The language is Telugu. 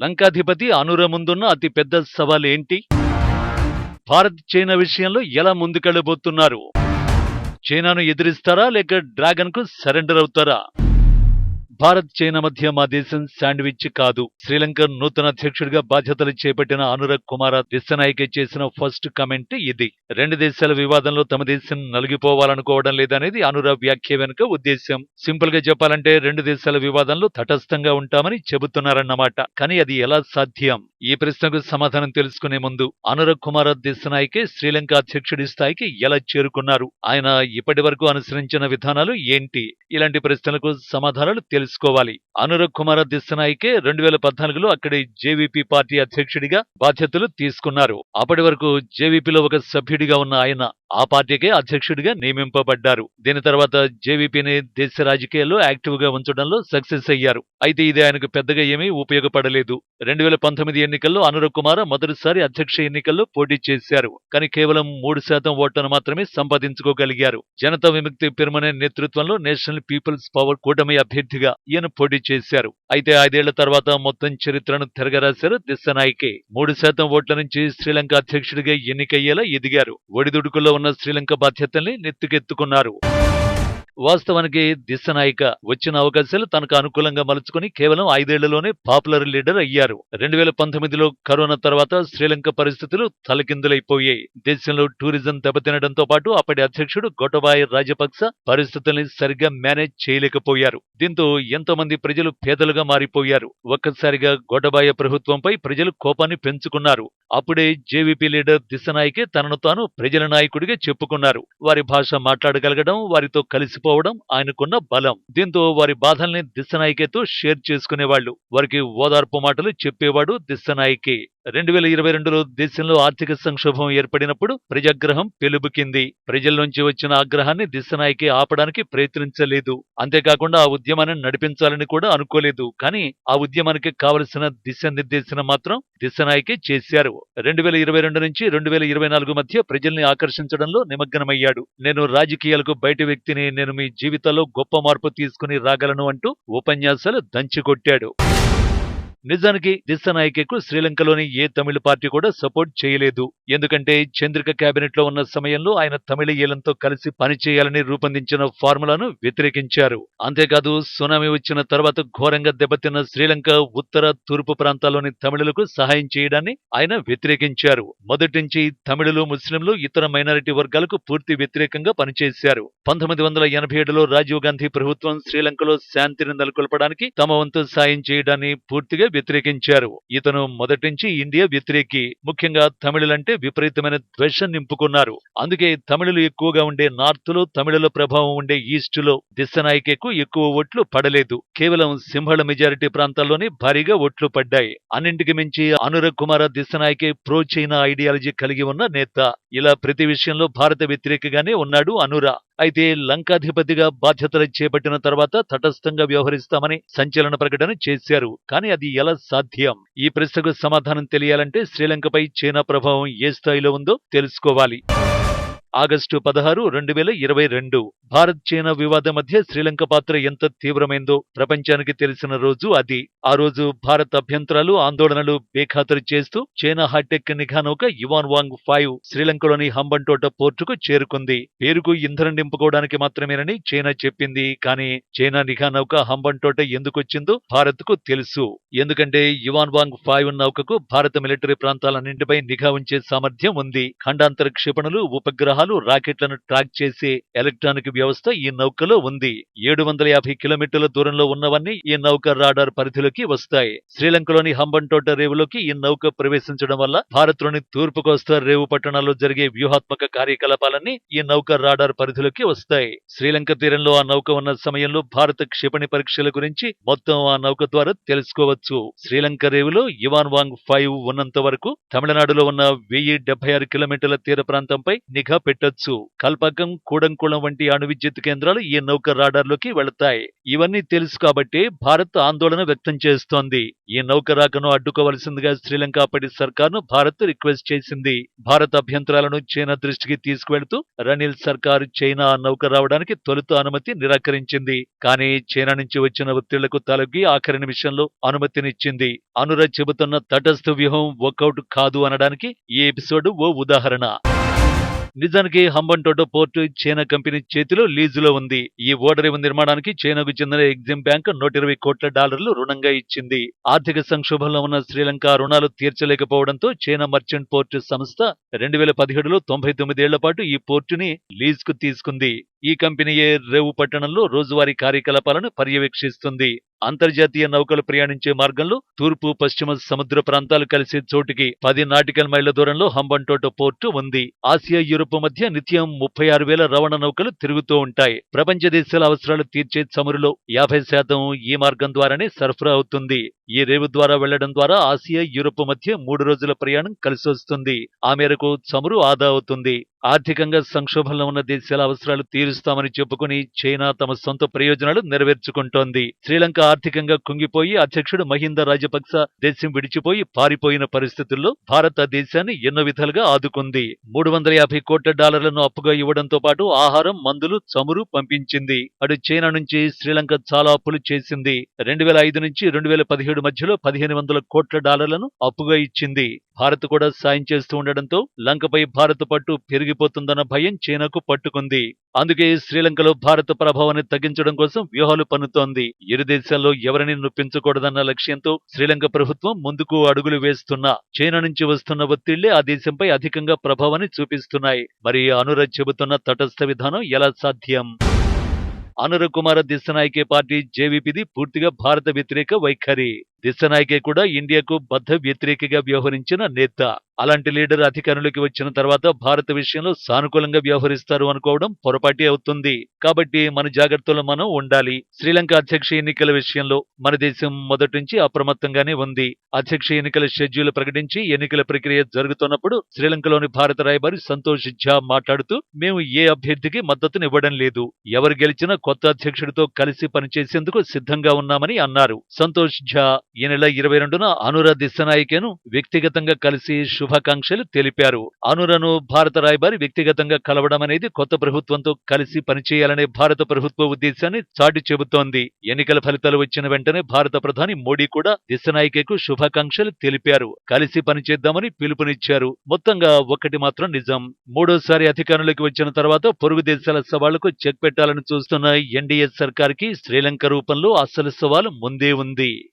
లంకాధిపతి అనుర ముందున్న అతి పెద్ద సవాల్ ఏంటి? భారత్ చైనా విషయంలో ఎలా ముందుకెళ్ళబోతున్నారు చైనాను ఎదిరిస్తారా లేక డ్రాగన్కు సరెండర్ అవుతారా భారత్ చైనా మధ్య మా దేశం శాండ్విచ్ కాదు. శ్రీలంక నూతన అధ్యక్షుడిగా బాధ్యతలు చేపట్టిన అనురాగ్ కుమార దిశనాయకే చేసిన ఫస్ట్ కమెంట్ ఇది. రెండు దేశాల వివాదంలో తమ దేశం నలిగిపోవాలనుకోవడం లేదనేది అనురాగ్ వ్యాఖ్య వెనుక ఉద్దేశం సింపుల్గా చెప్పాలంటే రెండు దేశాల వివాదంలో తటస్థంగా ఉంటామని చెబుతున్నారన్నమాట. కానీ అది ఎలా సాధ్యం? ఈ ప్రశ్నకు సమాధానం తెలుసుకునే ముందు అనురాగ్ కుమార్ దిశనాయకే శ్రీలంక అధ్యక్షుడి స్థాయికి ఎలా చేరుకున్నారు? ఆయన ఇప్పటి వరకు అనుసరించిన విధానాలు ఏంటి? ఇలాంటి ప్రశ్నలకు సమాధానాలు తెలుసు తెలుసుకోవాలి. అనురగ్ కుమార్ దిస్సనాయికే రెండు వేల పద్నాలుగులో అక్కడి జేవీపీ పార్టీ అధ్యక్షుడిగా బాధ్యతలు తీసుకున్నారు. అప్పటి వరకు జేవీపీలో ఒక సభ్యుడిగా ఉన్న ఆయన ఆ పార్టీకే అధ్యక్షుడిగా నియమింపబడ్డారు. దీని తర్వాత జేవీపీని దేశ రాజకీయాల్లో యాక్టివ్గా ఉంచడంలో సక్సెస్ అయ్యారు. అయితే ఇది ఆయనకు పెద్దగా ఏమీ ఉపయోగపడలేదు. రెండు వేల పంతొమ్మిది ఎన్నికల్లో అనురగ్ కుమార్ మొదటిసారి అధ్యక్ష ఎన్నికల్లో పోటీ చేశారు. కానీ కేవలం మూడు శాతం ఓట్లను మాత్రమే సంపాదించుకోగలిగారు. జనతా విముక్తి పెర్మనెంట్ నేతృత్వంలో నేషనల్ పీపుల్స్ పవర్ కూటమి అభ్యర్థిగా ఈయన పోటీ చేశారు. అయితే ఐదేళ్ళ తర్వాత మొత్తం చరిత్రను తిరగరాశారు దిశనాయకే. మూడు శాతం ఓట్ల నుంచి శ్రీలంక అధ్యక్షుడిగా ఎన్నికయ్యేలా ఎదిగారు. ఒడిదుడుకుల్లో ఉన్న శ్రీలంక బాధ్యతల్ని నెత్తుకెత్తుకున్నారు. వాస్తవానికి దిశనాయిక వచ్చిన అవకాశాలు తనకు అనుకూలంగా మలుచుకుని కేవలం ఐదేళ్ళలోనే పాపులర్ లీడర్ అయ్యారు. రెండు వేల పంతొమ్మిదిలో కరోనా తర్వాత శ్రీలంక పరిస్థితులు తలకిందులైపోయాయి. దేశంలో టూరిజం దెబ్బతినడంతో పాటు అప్పటి అధ్యక్షుడు గొటబాయ రాజపక్స పరిస్థితుల్ని సరిగ్గా మేనేజ్ చేయలేకపోయారు. దీంతో ఎంతో మంది ప్రజలు పేదలుగా మారిపోయారు. ఒక్కసారిగా గొడబాయ ప్రభుత్వంపై ప్రజలు కోపాన్ని పెంచుకున్నారు. అప్పుడే జేవీపీ లీడర్ దిశనాయికే తనను తాను ప్రజల నాయకుడిగా చెప్పుకున్నారు. వారి భాష మాట్లాడగలగడం వారితో కలిసిపోవడం ఆయనకున్న బలం. దీంతో వారి బాధల్ని దిశనాయికేతో షేర్ చేసుకునేవాళ్ళు వారికి ఓదార్పు మాటలు చెప్పేవాడు దిశనాయికే. రెండు వేల ఇరవై రెండులో దేశంలో ఆర్థిక సంక్షోభం ఏర్పడినప్పుడు ప్రజాగ్రహం పెలుబుకింది. ప్రజల నుంచి వచ్చిన ఆగ్రహాన్ని దిశనాయికి ఆపడానికి ప్రయత్నించలేదు. అంతేకాకుండా ఆ ఉద్యమాన్ని నడిపించాలని కూడా అనుకోలేదు. కానీ ఆ ఉద్యమానికి కావలసిన దిశానిర్దేశనం మాత్రం దిశనాయికి చేశారు. రెండు వేల ఇరవై రెండు నుంచి రెండు వేల ఇరవై నాలుగు మధ్య ప్రజల్ని ఆకర్షించడంలో నిమగ్నమయ్యాడు. నేను రాజకీయాలకు బయట వ్యక్తిని నేను మీ జీవితంలో గొప్ప మార్పు తీసుకుని రాగలను అంటూ ఉపన్యాసాలు దంచికొట్టాడు. నిజానికి దిశనాయకకు శ్రీలంకలోని ఏ తమిళ పార్టీ కూడా సపోర్ట్ చేయలేదు. ఎందుకంటే చంద్రిక కేబినెట్లో ఉన్న సమయంలో ఆయన తమిళీయులంతో కలిసి పనిచేయాలని రూపొందించిన ఫార్ములాను వ్యతిరేకించారు. అంతేకాదు సునామీ వచ్చిన తర్వాత ఘోరంగా దెబ్బతిన్న శ్రీలంక ఉత్తర తూర్పు ప్రాంతాల్లోని తమిళులకు సహాయం చేయడాన్ని ఆయన వ్యతిరేకించారు. మొదటి నుంచి తమిళులు ముస్లింలు ఇతర మైనారిటీ వర్గాలకు పూర్తి వ్యతిరేకంగా పనిచేశారు. పంతొమ్మిది వందల ఎనభై ఏడులో రాజీవ్ గాంధీ ప్రభుత్వం శ్రీలంకలో శాంతిని నెలకొల్పడానికి తమ వంతు సాయం చేయడాన్ని పూర్తిగా వ్యతిరేకించారు. ఇతను మొదటి నుంచి ఇండియా వ్యతిరేకి ముఖ్యంగా తమిళులంటే విపరీతమైన ద్వేషం నింపుకున్నారు. అందుకే తమిళులు ఎక్కువగా ఉండే నార్త్లో తమిళుల ప్రభావం ఉండే ఈస్ట్లో దిశనాయకెకు ఎక్కువ ఓట్లు పడలేదు. కేవలం సింహళ మెజారిటీ ప్రాంతాల్లోనే భారీగా ఓట్లు పడ్డాయి. అన్నింటికి మించి Anura Kumara Dissanayake pro China ideology కలిగి ఉన్న నేత. ఇలా ప్రతి విషయంలో భారత వ్యతిరేకగానే ఉన్నాడు అనురా. అయితే లంకాధిపతిగా బాధ్యతలు చేపట్టిన తర్వాత తటస్థంగా వ్యవహరిస్తామని సంచలన ప్రకటన చేశారు. కానీ అది ఎలా సాధ్యం? ఈ ప్రశ్నకు సమాధానం తెలియాలంటే శ్రీలంకపై చైనా ప్రభావం ఏ స్థాయిలో ఉందో తెలుసుకోవాలి. ఆగస్టు పదహారు రెండు వేల ఇరవై రెండు. భారత్ చైనా వివాదం మధ్య శ్రీలంక పాత్ర ఎంత తీవ్రమైందో ప్రపంచానికి తెలిసిన రోజు అది. ఆ రోజు భారత్ అభ్యంతరాలు ఆందోళనలు బేఖాతరు చేస్తూ చైనా హైటెక్ నిఘా నౌక యువాన్ వాంగ్ ఫైవ్ శ్రీలంకలోని హంబంటోట పోర్టుకు చేరుకుంది. పేరుకు ఇంధనం నింపుకోవడానికి మాత్రమేనని చైనా చెప్పింది. కానీ చైనా నిఘా నౌక హంబంటోట ఎందుకొచ్చిందో భారత్కు తెలుసు. ఎందుకంటే యువాన్ వాంగ్ ఫైవ్ నౌకకు భారత మిలిటరీ ప్రాంతాలన్నింటిపై నిఘా ఉంచే సామర్థ్యం ఉంది. ఖండాంతర క్షిపణులు ఉపగ్రహాలు రాకెట్లను ట్రాక్ చేసే ఎలక్ట్రానిక్ వ్యవస్థ ఈ నౌకలో ఉంది. ఏడు వందల యాభై కిలోమీటర్ల దూరంలో ఉన్నవన్నీ ఈ నౌక రాడార్ పరిధిలోకి వస్తాయి. శ్రీలంకలోని హంబంటోట రేవులోకి ఈ నౌక ప్రవేశించడం వల్ల భారత్లోని తూర్పు కోస్తా రేవు పట్టణాల్లో జరిగే వ్యూహాత్మక కార్యకలాపాలన్నీ ఈ నౌక రాడార్ పరిధిలోకి వస్తాయి. శ్రీలంక తీరంలో ఆ నౌక ఉన్న సమయంలో భారత క్షిపణి పరీక్షల గురించి మొత్తం ఆ నౌక ద్వారా తెలుసుకోవచ్చు. శ్రీలంక రేవులో ఇవాన్ వాంగ్ ఫైవ్ ఉన్నంత వరకు తమిళనాడులో ఉన్న వెయ్యి డెబ్బై ఆరు కిలోమీటర్ల తీర ప్రాంతంపై నిఘా పెట్టొచ్చు. కల్పకం కూడంకుళం వంటి అణు విద్యుత్ కేంద్రాలు ఈ నౌక రాడార్లోకి వెళతాయి. ఇవన్నీ తెలుసు కాబట్టి భారత్ ఆందోళన వ్యక్తం చేస్తోంది. ఈ నౌక రాకను అడ్డుకోవలసిందిగా శ్రీలంక అప్పటి సర్కార్ను భారత్ రిక్వెస్ట్ చేసింది. భారత్ అభ్యంతరాలను చైనా దృష్టికి తీసుకువెళ్తూ రనిల్ సర్కారు చైనా ఆ నౌక రావడానికి తొలుత అనుమతి నిరాకరించింది. కానీ చైనా నుంచి వచ్చిన ఒత్తిళ్ళకు తలగి ఆఖరి నిమిషంలో అనుమతినిచ్చింది. అనుర చెబుతున్న తటస్థ వ్యూహం వర్కౌట్ కాదు అనడానికి ఈ ఎపిసోడ్ ఓ ఉదాహరణ. నిజానికి హంబంటోటో పోర్టు చైనా కంపెనీ చేతిలో లీజులో ఉంది. ఈ ఓడరేవు నిర్మాణానికి చైనాకు చెందిన ఎగ్జిమ్ బ్యాంక్ నూట ఇరవై కోట్ల డాలర్లు రుణంగా ఇచ్చింది. ఆర్థిక సంక్షోభంలో ఉన్న శ్రీలంక రుణాలు తీర్చలేకపోవడంతో చైనా మర్చెంట్ పోర్టు సంస్థ రెండు వేల పదిహేడులో తొంభై తొమ్మిదేళ్ళ పాటు ఈ పోర్టుని లీజుకు తీసుకుంది. ఈ కంపెనీయే రేవు పట్టణంలో రోజువారీ కార్యకలాపాలను పర్యవేక్షిస్తుంది. అంతర్జాతీయ నౌకలు ప్రయాణించే మార్గంలో తూర్పు పశ్చిమ సముద్ర ప్రాంతాలు కలిసే చోటుకి పది నాటికల్ మైళ్ళ దూరంలో హంబంటోటో పోర్టు ఉంది. ఆసియా యూరోప్ మధ్య నిత్యం ముప్పై ఆరు వేల రవాణా నౌకలు తిరుగుతూ ఉంటాయి. ప్రపంచ దేశాల అవసరాలు తీర్చే చమురులో యాభై శాతం ఈ మార్గం ద్వారానే సరఫరా అవుతుంది. ఈ రేవు ద్వారా వెళ్ళడం ద్వారా ఆసియా యూరోప్ మధ్య మూడు రోజుల ప్రయాణం కలిసొస్తుంది. ఆ మేరకు చమురు ఆదా అవుతుంది. ఆర్థికంగా సంక్షోభంలో ఉన్న దేశాల అవసరాలు తీరుస్తామని చెప్పుకుని చైనా తమ సొంత ప్రయోజనాలు నెరవేర్చుకుంటోంది. శ్రీలంక ఆర్థికంగా కుంగిపోయి అధ్యక్షుడు మహింద రాజపక్స దేశం విడిచిపోయి పారిపోయిన పరిస్థితుల్లో భారత్ ఆ దేశాన్ని ఎన్నో విధాలుగా ఆదుకుంది. మూడు వందల యాభై కోట్ల డాలర్లను అప్పుగా ఇవ్వడంతో పాటు ఆహారం మందులు చమురు పంపించింది. అటు చైనా నుంచి శ్రీలంక చాలా అప్పులు చేసింది. రెండు వేల ఐదు నుంచి రెండు వేల పదిహేడు మధ్యలో పదిహేను వందల కోట్ల డాలర్లను అప్పుగా ఇచ్చింది. భారత్ కూడా సాయం చేస్తూ ఉండడంతో లంకపై భారత్ పట్టు పెరిగిపోతుందన్న భయం చైనాకు పట్టుకుంది. అందుకే శ్రీలంకలో భారత ప్రభావాన్ని తగ్గించడం కోసం వ్యూహాలు పన్నుతోంది. ఇరు దేశాల్లో ఎవరిని నొప్పించకూడదన్న లక్ష్యంతో శ్రీలంక ప్రభుత్వం ముందుకు అడుగులు వేస్తున్నా. చైనా నుంచి వస్తున్న ఒత్తిళ్ళే ఆ దేశంపై అధికంగా ప్రభావాన్ని చూపిస్తున్నాయి. మరి అనుర చెబుతున్న తటస్థ విధానం ఎలా సాధ్యం? అనుర కుమార దిశనాయకే పార్టీ జేవీపీది పూర్తిగా భారత వ్యతిరేక వైఖరి. దిశనాయకే కూడా ఇండియాకు బద్ధ వ్యతిరేకిగా వ్యవహరించిన నేత. అలాంటి లీడర్ అధికారంలోకి వచ్చిన తర్వాత భారత విషయంలో సానుకూలంగా వ్యవహరిస్తారు అనుకోవడం పొరపాటి అవుతుంది. కాబట్టి మన జాగ్రత్తలో మనం ఉండాలి. శ్రీలంక అధ్యక్ష ఎన్నికల విషయంలో మన దేశం మొదటి నుంచి అప్రమత్తంగానే ఉంది. అధ్యక్ష ఎన్నికల షెడ్యూల్ ప్రకటించి ఎన్నికల ప్రక్రియ జరుగుతున్నప్పుడు శ్రీలంకలోని భారత రాయబారి సంతోష్ ఝా మాట్లాడుతూ మేము ఏ అభ్యర్థికి మద్దతునివ్వడం లేదు. ఎవరు గెలిచినా కొత్త అధ్యక్షుడితో కలిసి పనిచేసేందుకు సిద్ధంగా ఉన్నామని అన్నారు. సంతోష్ ఝా ఈ నెల ఇరవై రెండున అనుర దిశనాయికేను వ్యక్తిగతంగా కలిసి శుభాకాంక్షలు తెలిపారు. అనురను భారత రాయబారి వ్యక్తిగతంగా కలవడం అనేది కొత్త ప్రభుత్వంతో కలిసి పనిచేయాలనే భారత ప్రభుత్వ ఉద్దేశాన్ని చాటి చెబుతోంది. ఎన్నికల ఫలితాలు వచ్చిన వెంటనే భారత ప్రధాని మోడీ కూడా దిశనాయికకు శుభాకాంక్షలు తెలిపారు. కలిసి పనిచేద్దామని పిలుపునిచ్చారు. మొత్తంగా ఒక్కటి మాత్రం నిజం. మూడోసారి అధికారంలోకి వచ్చిన తర్వాత పొరుగు దేశాల సవాళ్ళకు చెక్ పెట్టాలని చూస్తున్న ఎన్డీఏ సర్కార్కి శ్రీలంక రూపంలో అసలు సవాలు ముందే ఉంది.